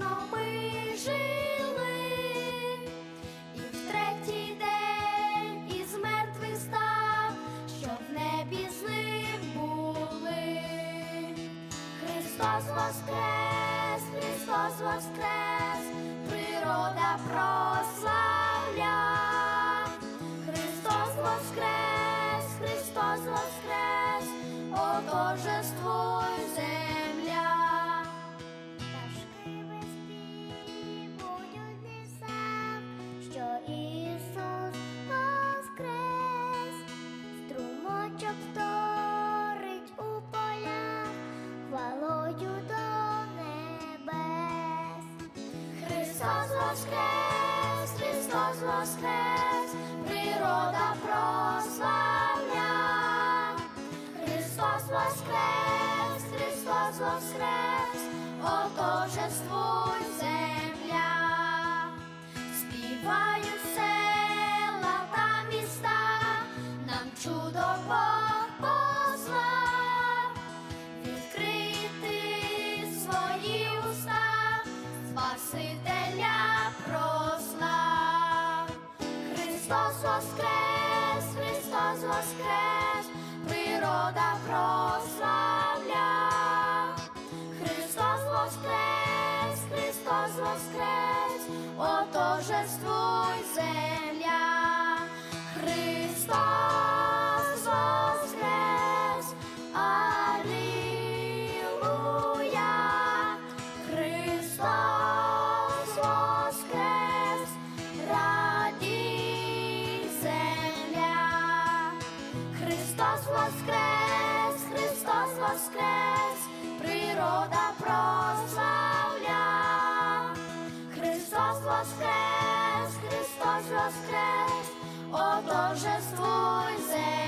вічно ми жили, і в третій день із мертвих став, щоб в небі з ним були. Христос воскрес, Христос воскрес, природа прославля. Христос воскрес, Христос воскрес, природа прославля. Христос воскрес, Христос воскрес, отожествуй земля. Співають села та міста, нам чудо Бог послав, відкрити свої уста, Спасителя Христос воскрес, Христос воскрес, природа прославля. Христос воскрес, Христос воскрес, отожествуй земля. Христос воскрес, Христос воскрес, природа прославля. Христос воскрес, Христос воскрес, отожествуй земля.